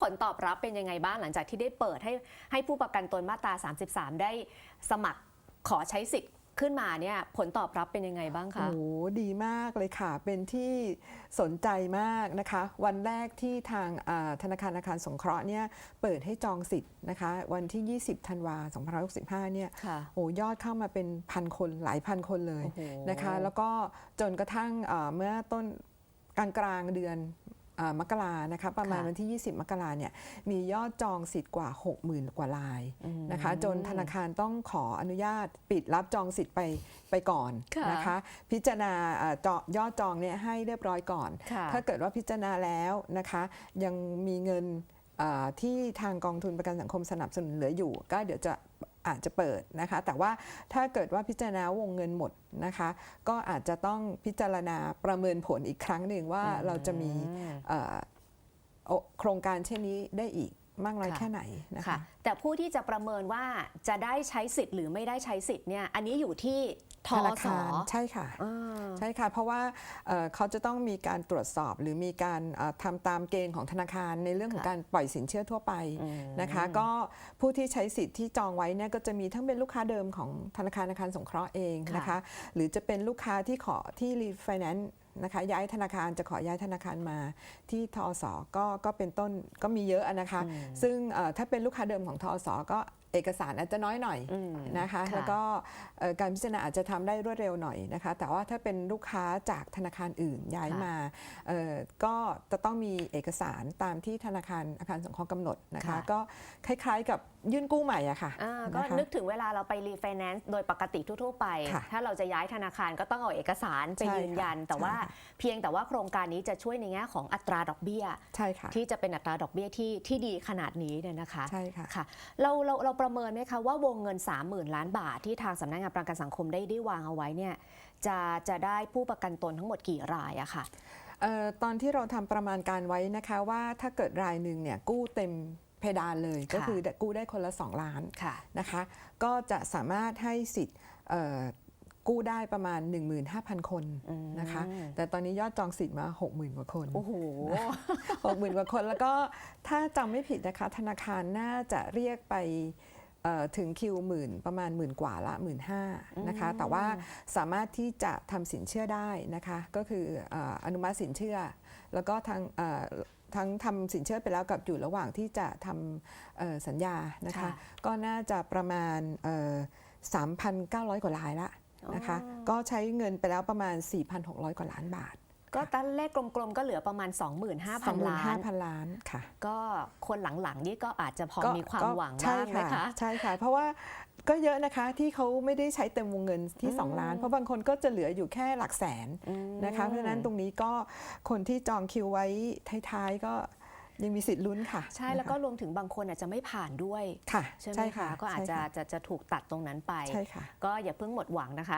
ผลตอบรับเป็นยังไงบ้างหลังจากที่ได้เปิดให้ให้ผู้ประกันตนมาตรา 33 ได้สมัครขอใช้สิทธิ์ขึ้นมาเนี่ยผลตอบรับเป็นยังไงบ้างโอ้คะโหดีมากเลยค่ะ เป็นที่สนใจมากนะคะ วันแรกที่ทางอ่าธนาคารอาคารสงเคราะห์เนี่ยเปิดให้จองสิทธิ์นะคะ วันที่ 20ธันวา2565 เนี่ยค่ะโอ้ยอดเข้ามาเป็นพันคนหลายพันคนเลยโอ้โหนะคะ แล้วก็จนกระทั่งอ่าเมื่อต้นกลางกลางๆเดือนอ่า มกรานะคะประมาณค่ะวันที่ 20 มกราเนี่ยมียอดจองสิทธิ์กว่า 60,000 กว่าลายอืมนะคะจนธนาคารต้องขออนุญาตปิดรับจองสิทธิ์ไปไปก่อนค่ะนะคะพิจารณาเอ่อจอยอดจองเนี่ยให้เรียบร้อยก่อนค่ะถ้าเกิดว่าพิจารณาแล้วนะคะยังมีเงินเอ่อที่ทางกองทุนประกันสังคมสนับสนุนเหลืออยู่ ก็เดี๋ยวจะ อาจจะเปิดนะคะ แต่ว่าถ้าเกิดว่าพิจารณาวงเงินหมดนะคะ ก็อาจจะต้องพิจารณาประเมินผลอีกครั้งหนึ่งว่าเราจะมีอืมเอ่อโอโครงการเช่นนี้ได้อีก มากน้อยค่ะ แค่ไหนนะค่ะคะ แต่ผู้ที่จะประเมินว่าจะได้ใช้สิทธิ์หรือไม่ได้ใช้สิทธิ์เนี่ย อันนี้อยู่ที่ทธอนาสคารใช่ค่ะ อ่า ใช่ค่ะ เพราะว่าเอ่อเขาจะต้องมีการตรวจสอบหรือมีการเอ่อทำตามเกณฑ์ของธนาคารในเรื่องของค่ะ การปล่อยสินเชื่อทั่วไปอืมนะคะ ก็ผู้ที่ใช้สิทธิ์ที่จองไว้เนี่ยก็จะมีทั้งเป็นลูกค้าเดิมของธนาคารอาคารสงเคราะห์เองนะคะ หรือจะเป็นลูกค้าที่ขอที่รีไฟแนนซ์ นะคะย้ายธนาคารจะขอย้ายธนาคารมาที่ทอสก็ก็เป็นต้นก็มีเยอะอะนะคะอืมซึ่งเอ่อถ้าเป็นลูกค้าเดิมของทอสก็ เอกสารอาจจะน้อยหน่อยอืมนะคะค่ะแล้วก็เอ่อการพิจารณาอาจจะทำได้รวดเร็วหน่อยนะคะ แต่ว่าถ้าเป็นลูกค้าจากธนาคารอื่นย้ายค่ะมาเอ่อก็จะต้องมีเอกสารตามที่ธนาคารอาคารสงเคราะห์กำหนดนะคะค่ะก็คล้ายๆกับยื่นกู้ใหม่อะค่ะอ่าก็นะคะนึกถึงเวลาเราไปรีไฟแนนซ์โดยปกติทั่วๆไปค่ะถ้าเราจะย้ายธนาคารก็ต้องเอาเอกสารไปใช่ยืนยันค่ะแต่ว่าใช่ค่ะเพียงแต่ว่าโครงการนี้จะช่วยในแง่ของอัตราดอกเบี้ยใช่ค่ะที่จะเป็นอัตราดอกเบี้ยที่ที่ดีขนาดนี้เนี่ยนะคะใช่ค่ะค่ะเราเราเราประเมินไหมคะว่าวงเงิน 30,000 ล้านบาทที่ทางสำนักงานประกันสังคมได้ได้วางเอาไว้เนี่ยจะจะได้ผู้ประกันตนทั้งหมดกี่รายอะค่ะเอ่อตอนที่เราทำประมาณการไว้นะคะว่าถ้าเกิดรายหนึ่งเนี่ยกู้เต็มเพดานเลยก็ค่ะคือกู้ได้คนละ 2 ล้านค่ะนะคะ ก็จะสามารถให้สิทธิ์เอ่อ กู้ได้ประมาณ 15,000 คนอืมนะคะ แต่ตอนนี้ยอดจองสิทธิ์มา 60,000 กว่าคนโอ้โห60,000กว่าคน แล้วก็ถ้าจำไม่ผิดนะคะ ธนาคารน่าจะเรียกไปเอ่อถึงคิวหมื่นประมาณหมื่นกว่าละหมื่นห้านะคะอืมแต่ว่าสามารถที่จะทำสินเชื่อได้นะคะ ก็คือเอ่ออนุมัติสินเชื่อ แล้วก็ทางเอ่อทั้งทำสินเชื่อไปแล้วกับอยู่ระหว่างที่จะทำเอ่อสัญญานะคะค่ะก็น่าจะประมาณเอ่อ3,900 กว่าลายละ นะคะอ๋อก็ใช้เงินไปแล้วประมาณ 4,600 กว่าล้านบาท ก็ตั้นเลขกลมๆ ก็เหลือประมาณ 25,000 ล้าน25,000 ล้านค่ะ ก็คนหลังๆ นี่ก็อาจจะพอก็มีความก็หวังใช่บ้างไหมคะใช่ค่ะ เพราะว่าก็เยอะนะคะที่เขาไม่ได้ใช้เต็มวงเงินที่อืม2ล้าน เพราะบางคนก็จะเหลืออยู่แค่หลักแสนอืมนะคะ เพราะฉะนั้นตรงนี้ก็คนที่จองคิวไว้ท้ายๆก็ ยังมีสิทธิ์ลุ้นค่ะ ใช่แล้วก็รวมถึงบางคนอาจจะไม่ผ่านด้วยค่ะใช่ไหมใช่คะก็อาจจะใช่ค่จะจะถูกตัดตรงนั้นไป ใช่ค่ะ ก็อย่าเพิ่งหมดหวังนะคะ